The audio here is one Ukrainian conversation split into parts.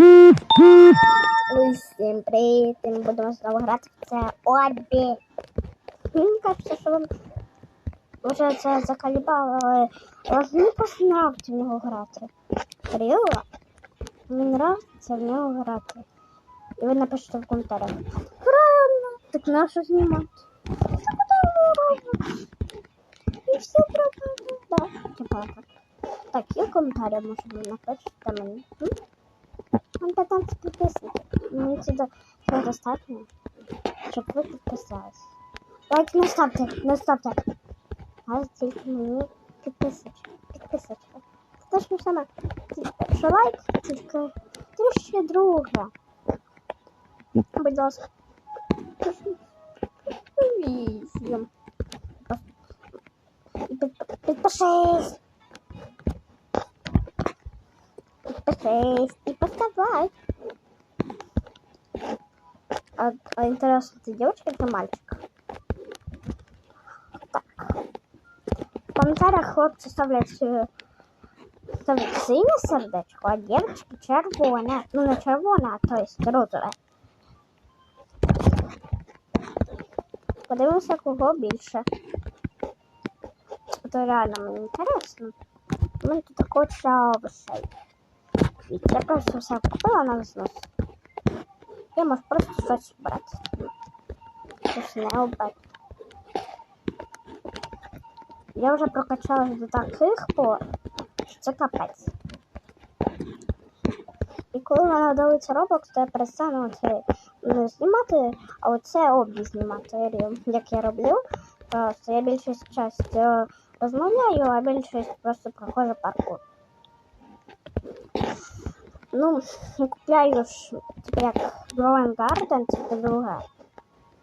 Усім привіт! Ми будемо знову грати в це обі. Мені кажеться, що вам вже це закалібало, але але мені просто в нього грати. Серйозно? Мені нравиться в нього грати. І ви напишете в коментарях. Правильно! Так нащо знімати? Це робимо? І все правильно. Так. Так, в коментарі може ви напишете мені. М? Там 15 підписників. Мені до- це достатньо, щоб ви підписались. Лайк не ставте, не ставте. А тільки мені підписочка. Підписочка. Це теж не саме. Що лайк, тільки ще друга. Будь ласка. Вісім. Підпишись. Підпишись і постав лайк. А, а интересно, ты девочка или мальчик? Так. В комментариях хлопцы ставлять, е, ставлять синє сердечко, а дівчатки червоне. Ну, не червоне, а то есть розове. Подивимося, кого більше. Це реально мені інтересно. У мене тут такой чавший. Я просто все купила на взнос. Я можу просто щось брати. Щось не. Я вже прокачалась до таких пор, що це. І коли мене дивиться робок, то я перестану це не знімати, а оце обі знімати, як я роблю. Просто я більшість часу розмовляю, а більшість просто проходжу паркур. Ну, я купляю ж, типу, як Growing Garden, це друге.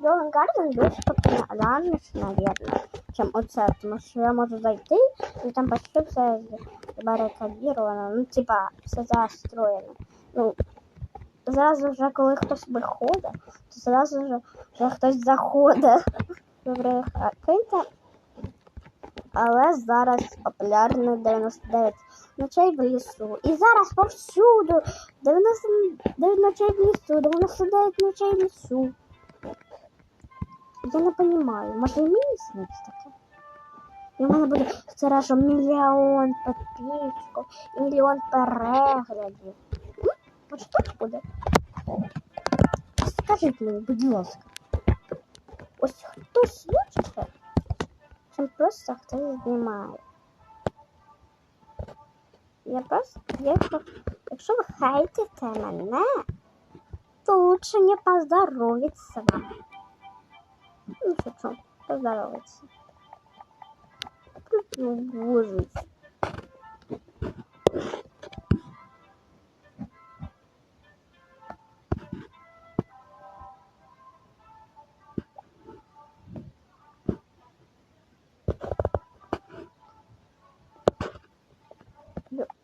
Growing Garden більш популярніше, наверное, чим оце, тому що я можу зайти, і там почти все барикадіровано, ну, типа, все застроєно. Ну, зразу вже, коли хтось виходить, то зразу вже, вже хтось заходить. Добре, киньте. Але зараз популярно 99 ночей в лісу. І зараз повсюду 99 ночей в лісу, 99 ночей в лісу. Я не розумію, може і мені сниться таке? І в мене буде зараз мільйон підписчиків і мільйон переглядів. М? Може так буде? Скажіть мені, будь ласка. Ось хтось лучше, чим просто хтось знімає. Я просто, якщо, якщо ви хейтите мене, то лучше не поздоровиться вам. Ну шучу, поздоровиться. Ну, боже.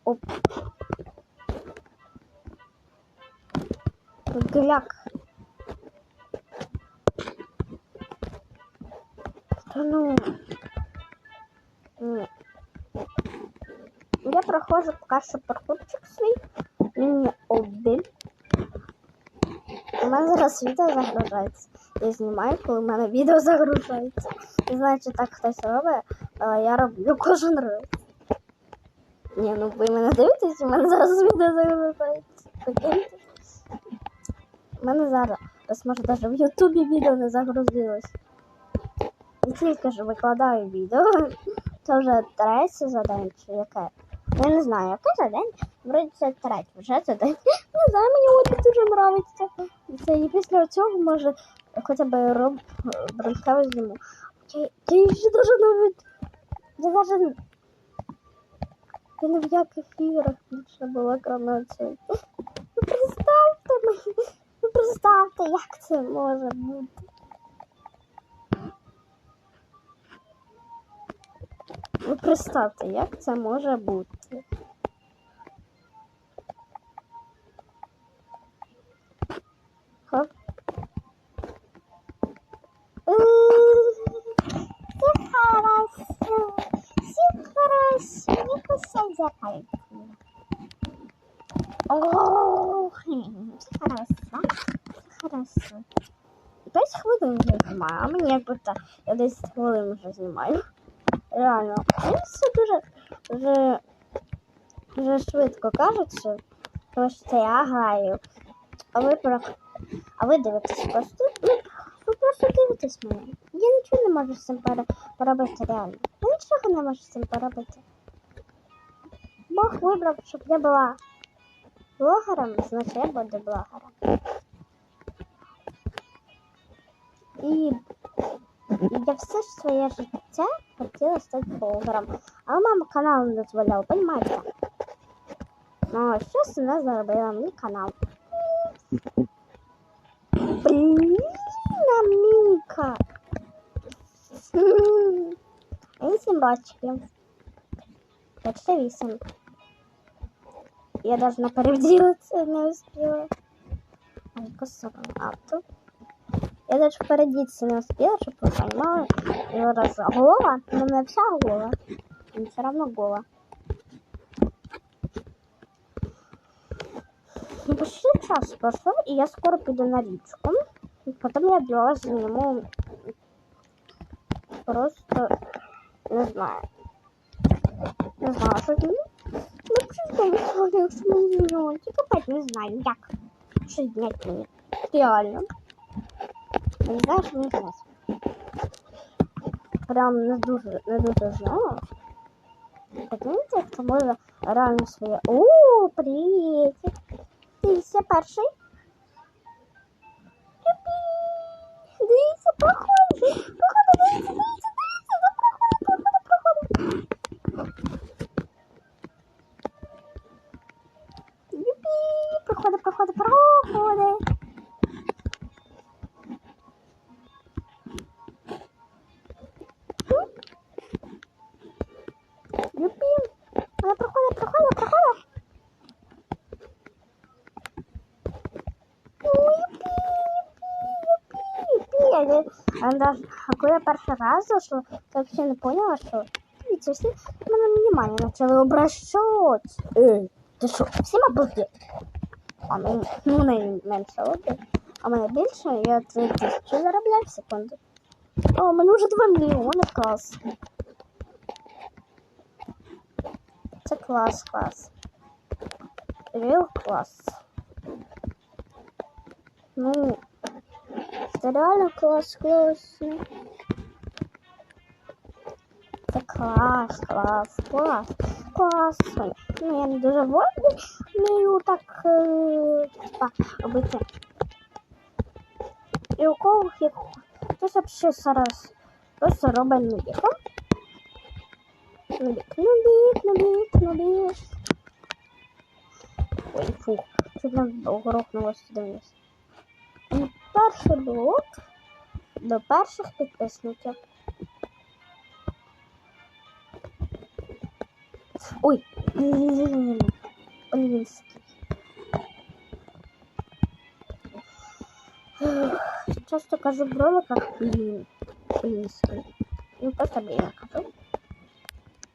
Оп. Гляк. Та ну. Ні. Я проходжу поки що паркурчик свій. Мені обіль. У мене зараз відео загружається. Я знімаю, коли в мене відео загружається. І значить так хтось робить, але я роблю кожен раз. Ні, ну ви мене дивитесь, у мене зараз відео загружається. Прикиньте. У мене зараз, раз може навіть в Ютубі відео не загрузилось. І тільки ж викладаю відео. Це вже третє за день чи яке? Я не знаю, яке за день. Вроді це третє вже за день. Не знаю, мені от дуже подобається. Це і після цього може хоча б роб бронхеву зиму. Ти, ще даже навіть. Я даже я ні в яких іграх більше була, кранація. Ви Ну представте мені, ну представте, як це може бути. Ну представте, як це може бути. Хоп. Все хорошо. Все хорошо. Не кусай за пальцы. Ох, Все хорошо. Все хорошо. 10 хвилин вже знімаю, а мені як будто я 10 хвилин вже знімаю. Реально. Мені все дуже, швидко кажеться, тому що це я граю. А ви про... А ви дивитесь просто. Ви просто дивитесь мене. Я нічого не можу з цим пере... поробити реально. Я нічого не можу з цим поробити. Бог вибрав, щоб я була блогером, значить я буду блогером. І я все ж своє життя хотіла стати блогером. Але мама канал не дозволяла, понимаете? Ну, а щось вона заробила мені канал. Блін, Міка. Вісім рочків. Почти вісім. Я даже на перевділитися не успіла. Ай, косово. А тут я даже породиться не успела, чтобы вы понимали. И вот раз голова, но у меня вся голова. Но все равно голова. Ну, почти час прошел, и я скоро пойду на речку. И потом я для вас сниму просто, не знаю. Не знаю, что это. Ну, чисто не знаю, что мы не Типа, опять не знаю, як. Что делать мне. Реально. Я не знаю, що мені зараз. Прям не дуже, не дуже знаю. Подивіться, хто може реально своє. О, привіт! Ти все перший? Юпі! Дивіться, проходь! А даже, а коли я перший раз зайшла, взагалі не поняла, що дивіться, всі на мене внимание почали обращати. Ей, ти що, всім обалдеть? А ну, ну не менше один. А мене більше, я 3 тисячі заробляю в секунду. О, у мене вже 2 мільйони клас. Це клас, клас. Реal клас. Ну, це реально клас, класно. Це клас, клас, клас, клас. Ну, я не дуже вольний, вмію так, е, типа, робити. І у кого як хтось взагалі зараз просто робить нубіком. Нубик, нубик, нубик, нубик. Ой, фух, чуть не огорохнулося сюди вниз. Перший блок до перших підписників. Ой, Олівінський. Часто кажу в роликах блін, Олівінський. Ну, просто блін кажу.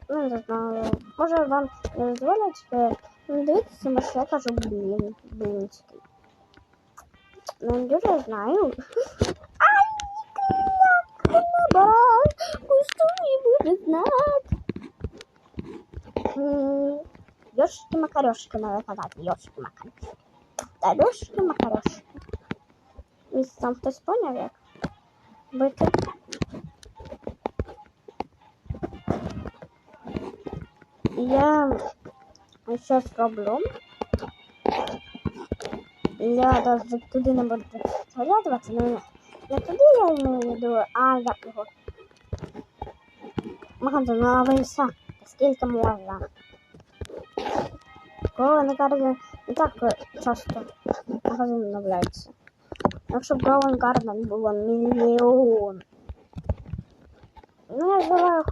Ну, не знаю. Може вам не дозволять дивитися, що я кажу блін, блінський. Ну, не дуже знаю. Ай, кляк, набрать, пусть не будет знать. Ёшки макарешки надо казать, ёшки макарешки. Да, ёшки макарешки. Ось там хтось поняв, як бити. Я щось роблю. Я даже туди не буду заглядувати, але не туди я в виду, а як його. Магазин на виса. Скільки можна? Коли Garden не так часто магазин обновляється. Якщо б Голланд Гарден було мільйон. Ну, я желаю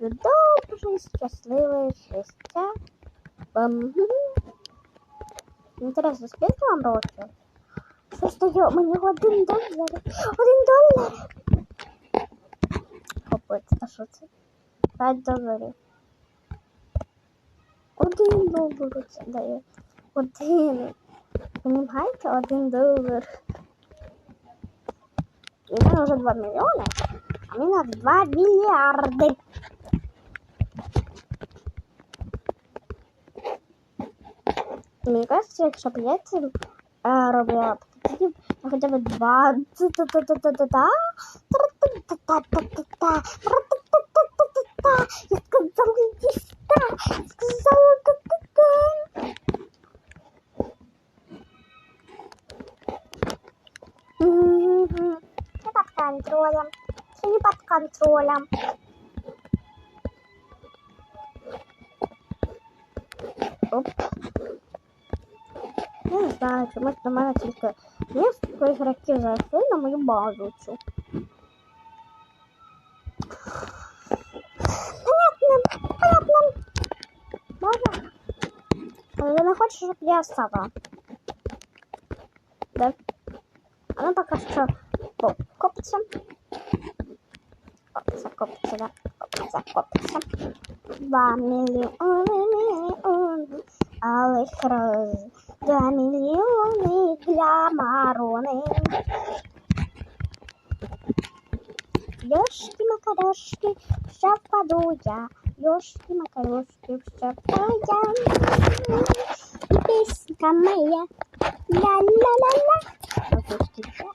добре, щасливе життя. Бам. Інтересно, скільки вам років? То я, мені один долар. Один долар. Капець, та що це? П'ять доларів. Один долар це дає. Один. Понімаєте, один долар. І мене вже 2 мільйони, а мені надо 2 мільярди. Мені кажется, якщо б я це е, робила, то тоді я хоча б два та-та-та-та-та-та, тра-та-та-та-та-та, тра-та-та-та-та-та. Я сказала їсти, сказала та-та-та. Мгм. Все под контролем. Все не под контролем. Оп. Я не знаю, чомусь до мене тільки несколько ігроків зайшли на мою базу цю. Понятно, понятно. Може. Але ви не хочете, щоб я стала? Да? А ну пока що покопиться. Копиться, копиться, да. Копиться, копиться. Два мільйони, мільйони, але роз. Два мільйони для Марони. Ёшки макарошки, ще впаду я. Ёшки макарошки, ще впаду я. Пісенька моя. Ля-ля-ля-ля.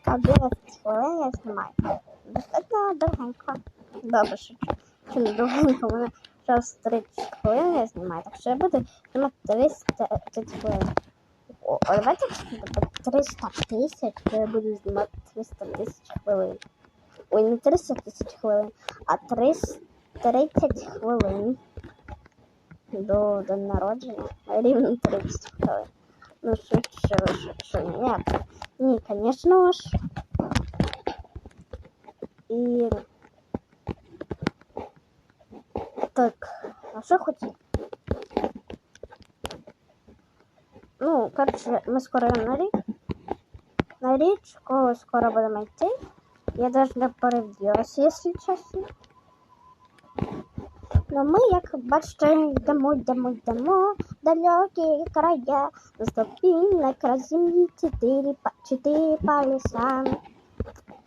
А 11 хвилин я знімаю. Достатньо довгенько. Добре, що чи не довгенько, мене зараз 30 хвилин я знімаю, так що я буду знімати 330 хвилин. О, давайте 300 тисяч, то я буду знімати 300 тисяч хвилин. Ой, не 300 тисяч хвилин, а 330 хвилин до, до народження. Рівно 30 хвилин. Ну, що, що, що, що, ні, ні, конечно ж. І... Так, а що хотів? Ну, короче, ми скоро на річ. На річку скоро будемо йти. Я даже не перевділася, якщо чесно. Ну ми, як бачите, йдемо, йдемо, йдемо далекі края, ступінь на землі чотири, па- чотири полюса.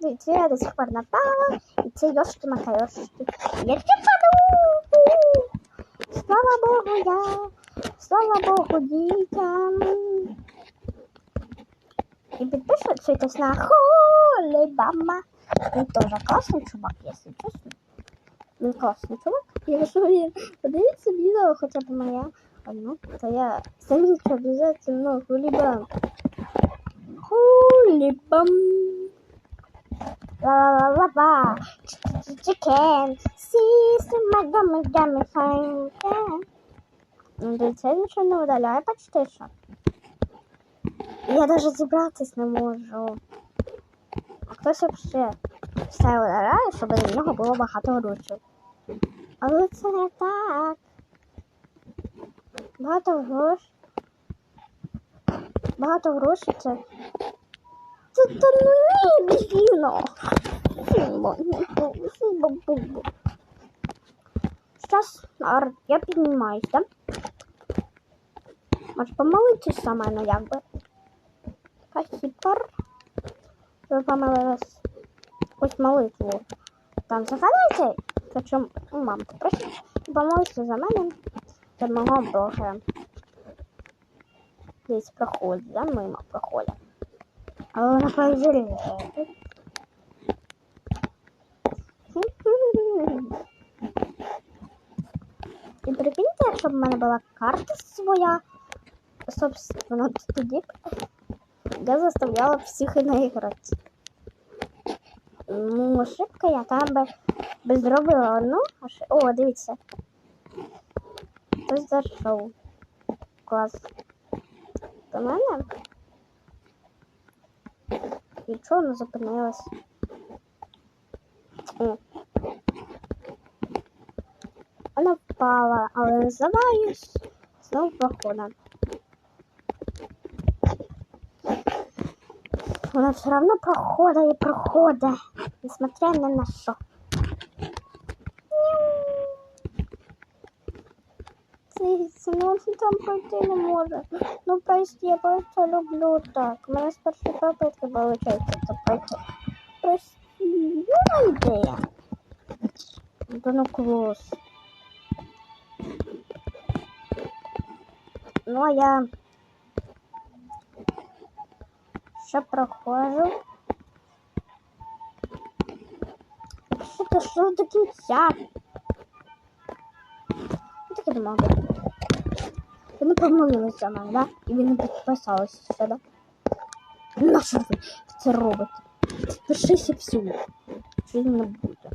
Дивіться, я до сих пор напала, і це йошки макайошки. Я ще паду! Слава Богу, я, слава Богу, дітям. І підписуйтесь на Холібама. Він теж класний чувак, якщо чесно. Він класний чувак. Якщо ви подивіться відео хоча б моє, одну, то я займіть обов'язково Холібам. Холібам. Ла-ла-ла-ла-ла. Chicken. Сісі, мадами, дами, файнка. Ну, Я нічого не видаляю, почти що. Я даже зібратись не можу. А хтось вообще все видаляє, щоб на нього було багато грошей. Але це не так. Багато грошей. Багато грошей це. Це то ну ні, біжіно. Сейчас я піднімаюсь, да? Може помолитись саме, ну як би. Спасибо. Ви помолились якусь молитву. Там загадайте, причому у мамки просить, помолитися за мене, за мого Бога. Десь проходить, да, мимо проходить. А вона повзяє. І прикиньте, якщо б в мене була карта своя, собственно, тоді я заставляла всіх наіграти. Ну, ошибка я там би, би зробила одну. оши- О, дивіться. Хтось зайшов. Клас. До мене. І чого вона зупинилась? О. Вона впала, але не здаваюсь. Знову проходить. Вона все равно проходить і проходить, несмотря ни на що. Ну там пройти не може. Ну прости, я просто люблю так. У мене з першої попитки виходить це пройти. Прости, ну ідея. Да ну клас. Ну а я ще проходжу. Що ти що до кінця? Ну, Так я думала. Ви не помилилися за мене, да? І ви не підписалися ще, да? На що ви це робите? Підпишися всю. Що не буде.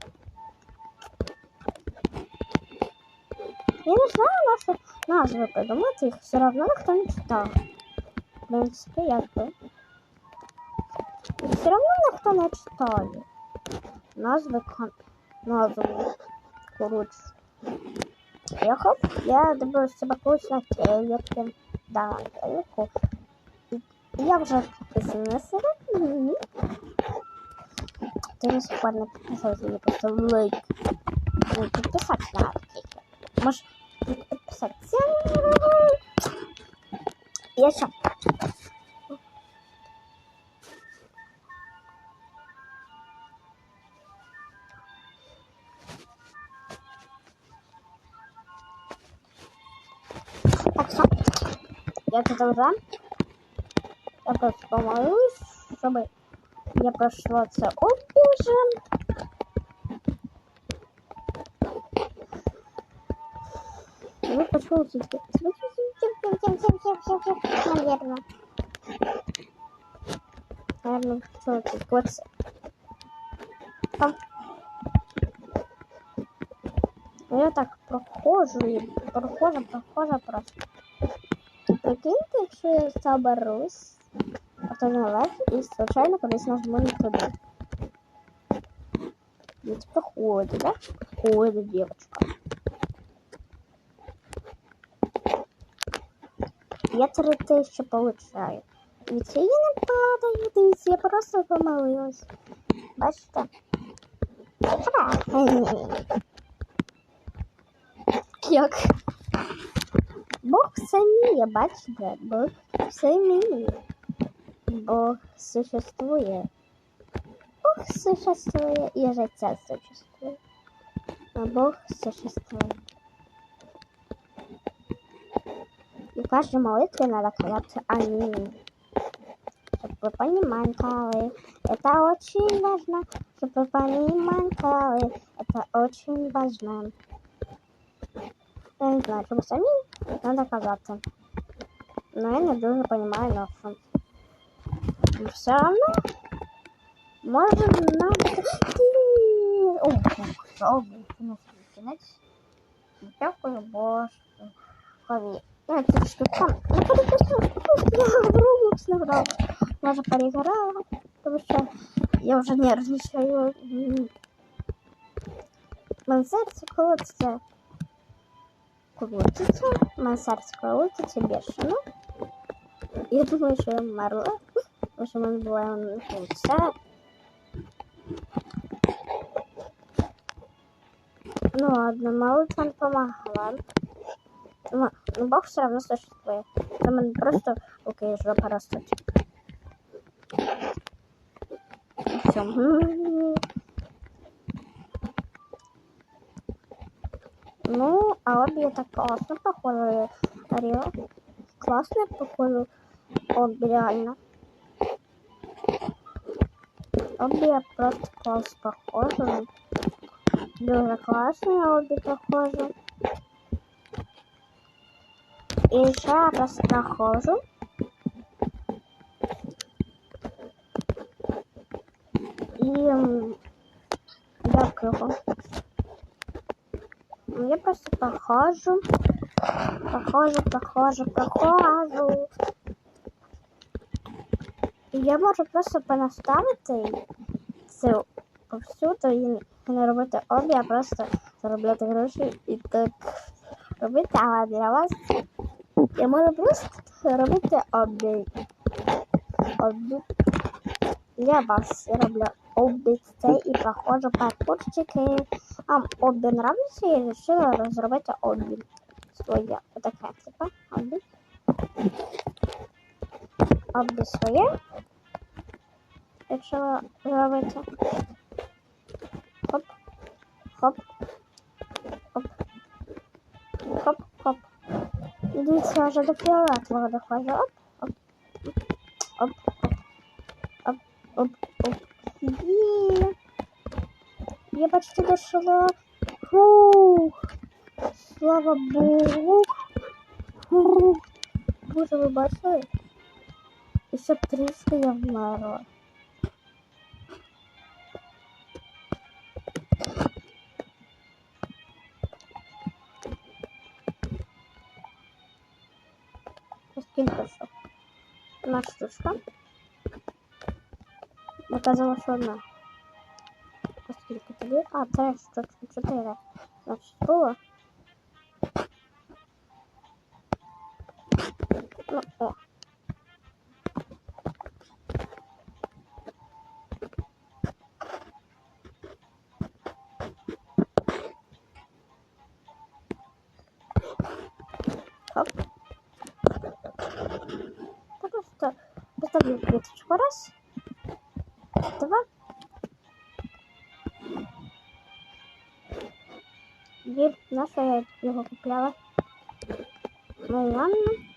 Я не знаю нашу Назву придумати, їх все одно ніхто не читав. В принципі, як би. Все одно ніхто не читає. Назви кон... назви. Коротше. Я хоп, я дивлюсь себе колись на телекі. Да. І я вже підписана на. Мгм. Ти не не підписався, я просто лайк. Ну, підписатися на тільки. Може, підписатися. Я що? Так що, я тут вже. Я просто помолюсь, щоб я пройшла це обіжем. Ви почули тільки. Наверно. Наверно, почули тільки. Оце. Там. Я так проходжу і проходжу, проходжу просто. Прикиньте, якщо я заберусь, а то наверх і случайно кудись нажму не туди. Ведь проходит, да? Проходит девочка. Я три тисячі получаю. Дивіться, я не падаю, дивіться, я просто помилилась. Бачите? Як? Бог все вміє, бачите? Бог все вміє. Бог существує. Бог существує і життя существує. А Бог существує. И в каждой молитве надо казаться аминь. Чтобы вы понимали, это очень важно. Чтобы вы понимали, это очень важно. Я не знаю, чому самі надо казаться. Но я не дуже понимаю, но что. Все равно может надо... О, что бы, кінець. Дякую, Боже. Хові. Я трішки там. Я перепишу, я в Roblox не грав. Я вже переграла, тому що я вже нервничаю. М. Моє серце колотиться. Колотиться. Моє серце колотиться бешено. Я думаю, що я вмерла. Тому що в мене була це. Ну ладно, молитва не помогла. Ну, ну, Бог все равно существует. Там он просто окей, жопа растет. Все. Ну, а обе так классно похоже. Реал. Классно похоже. Обе реально. Обе просто класс похожи. Дуже классные обе похожи. І ще раз проходжу. І як його? Я просто проходжу. Проходжу, проходжу, проходжу. І я можу просто понаставити це повсюду і не робити обі, а просто заробляти гроші і так робити, а для вас я можу просто робити обі. Обі. Для вас роблю обі це і проходжу паркурчики. Вам обі нравиться і вирішила розробити обі. своє. Отаке, типа, обі. Обі своє. Якщо робити. Хоп. Хоп. Хоп, хоп. Дивіться, я вже до фіолетового доходжу. Оп, оп. Оп, оп. Оп, оп, оп. Є. Я почти дошла. Фух. Слава Богу. Фух. Боже, ви бачили? І ще трішки я вмерла. Скільки що? Одна штучка. Наказала, що одна. А скільки тобі? А, штучки, чотири. Значить, було. Ну, о. Хоп. Просто поставлю квіточку. Раз. Два. І наша я його купляла? Ну ладно.